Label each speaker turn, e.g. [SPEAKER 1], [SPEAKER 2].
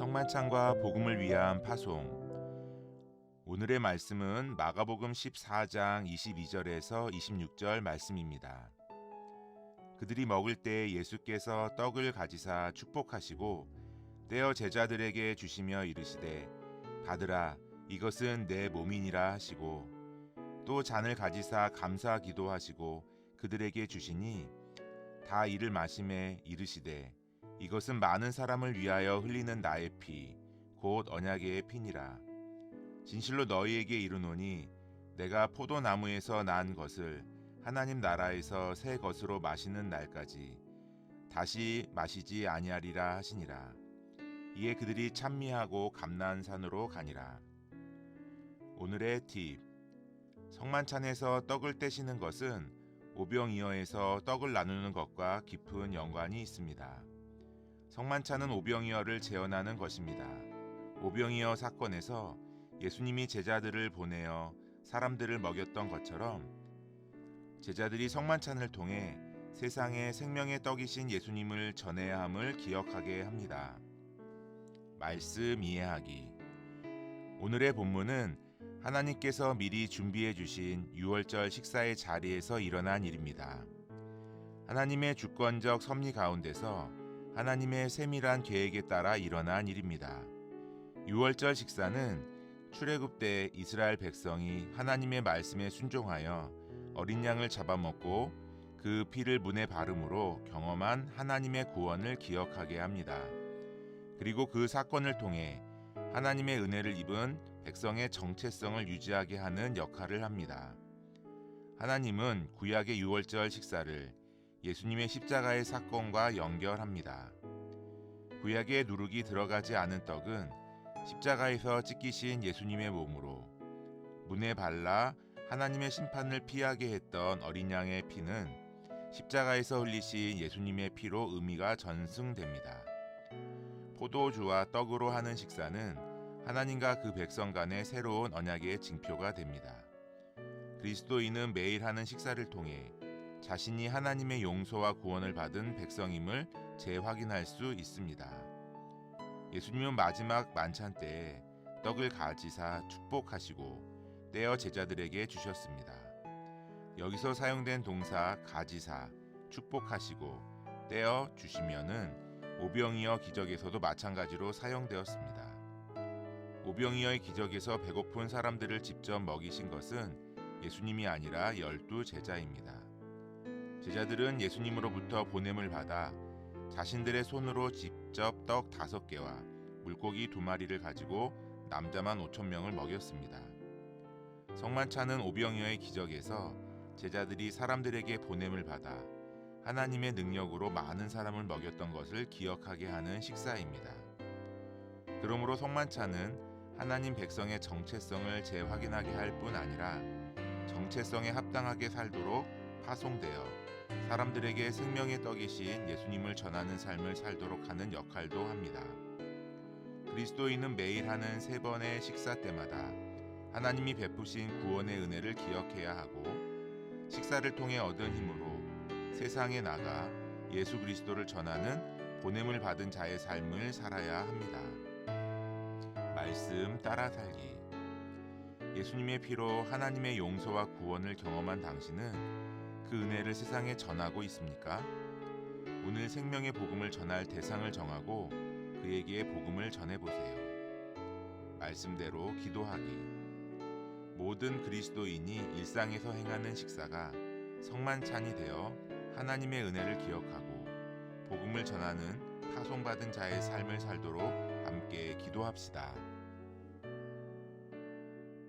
[SPEAKER 1] 성만찬과 복음을 위한 파송. 오늘의 말씀은 마가복음 14장 22절에서 26절 말씀입니다. 그들이 먹을 때 예수께서 떡을 가지사 축복하시고 떼어 제자들에게 주시며 이르시되 받으라 이것은 내 몸이니라 하시고 또 잔을 가지사 감사 기도하시고 그들에게 주시니 다 이를 마심에 이르시되 이것은 많은 사람을 위하여 흘리는 나의 피, 곧 언약의 피니라. 진실로 너희에게 이르노니 내가 포도나무에서 난 것을 하나님 나라에서 새 것으로 마시는 날까지 다시 마시지 아니하리라 하시니라. 이에 그들이 찬미하고 감난산으로 가니라. 오늘의 팁. 성만찬에서 떡을 떼시는 것은 오병이어에서 떡을 나누는 것과 깊은 연관이 있습니다. 성만찬은 오병이어를 재현하는 것입니다. 오병이어 사건에서 예수님이 제자들을 보내어 사람들을 먹였던 것처럼 제자들이 성만찬을 통해 세상에 생명의 떡이신 예수님을 전해야 함을 기억하게 합니다. 말씀 이해하기 오늘의 본문은 하나님께서 미리 준비해 주신 6월절 식사의 자리에서 일어난 일입니다. 하나님의 주권적 섭리 가운데서 하나님의 세밀한 계획에 따라 일어난 일입니다. 6월절 식사는 출애굽 때 이스라엘 백성이 하나님의 말씀에 순종하여 어린 양을 잡아먹고 그 피를 문에 바름으로 경험한 하나님의 구원을 기억하게 합니다. 그리고 그 사건을 통해 하나님의 은혜를 입은 백성의 정체성을 유지하게 하는 역할을 합니다. 하나님은 구약의 6월절 식사를 예수님의 십자가의 사건과 연결합니다. 구약의 누룩이 들어가지 않은 떡은 십자가에서 찢기신 예수님의 몸으로 문에 발라 하나님의 심판을 피하게 했던 어린 양의 피는 십자가에서 흘리신 예수님의 피로 의미가 전승됩니다. 포도주와 떡으로 하는 식사는 하나님과 그 백성 간의 새로운 언약의 징표가 됩니다. 그리스도인은 매일 하는 식사를 통해 자신이 하나님의 용서와 구원을 받은 백성임을 재확인할 수 있습니다. 예수님은 마지막 만찬 때에 떡을 가지사 축복하시고 떼어 제자들에게 주셨습니다. 여기서 사용된 동사 가지사 축복하시고 떼어 주시면은 오병이어 기적에서도 마찬가지로 사용되었습니다. 오병이어의 기적에서 배고픈 사람들을 직접 먹이신 것은 예수님이 아니라 열두 제자입니다. 제자들은 예수님으로부터 보냄을 받아 자신들의 손으로 직접 떡 다섯 개와 물고기 두 마리를 가지고 남자만 오천 명을 먹였습니다. 성만찬은 오병이어의 기적에서 제자들이 사람들에게 보냄을 받아 하나님의 능력으로 많은 사람을 먹였던 것을 기억하게 하는 식사입니다. 그러므로 성만찬은 하나님 백성의 정체성을 재확인하게 할 뿐 아니라 정체성에 합당하게 살도록 파송되어 사람들에게 생명의 떡이신 예수님을 전하는 삶을 살도록 하는 역할도 합니다. 그리스도인은 매일 하는 세 번의 식사 때마다 하나님이 베푸신 구원의 은혜를 기억해야 하고 식사를 통해 얻은 힘으로 세상에 나가 예수 그리스도를 전하는 보냄을 받은 자의 삶을 살아야 합니다. 말씀 따라 살기. 예수님의 피로 하나님의 용서와 구원을 경험한 당신은 그 은혜를 세상에 전하고 있습니까? 오늘 생명의 복음을 전할 대상을 정하고 그에게 복음을 전해보세요. 말씀대로 기도하기. 모든 그리스도인이 일상에서 행하는 식사가 성만찬이 되어 하나님의 은혜를 기억하고 복음을 전하는 파송받은 자의 삶을 살도록 함께 기도합시다.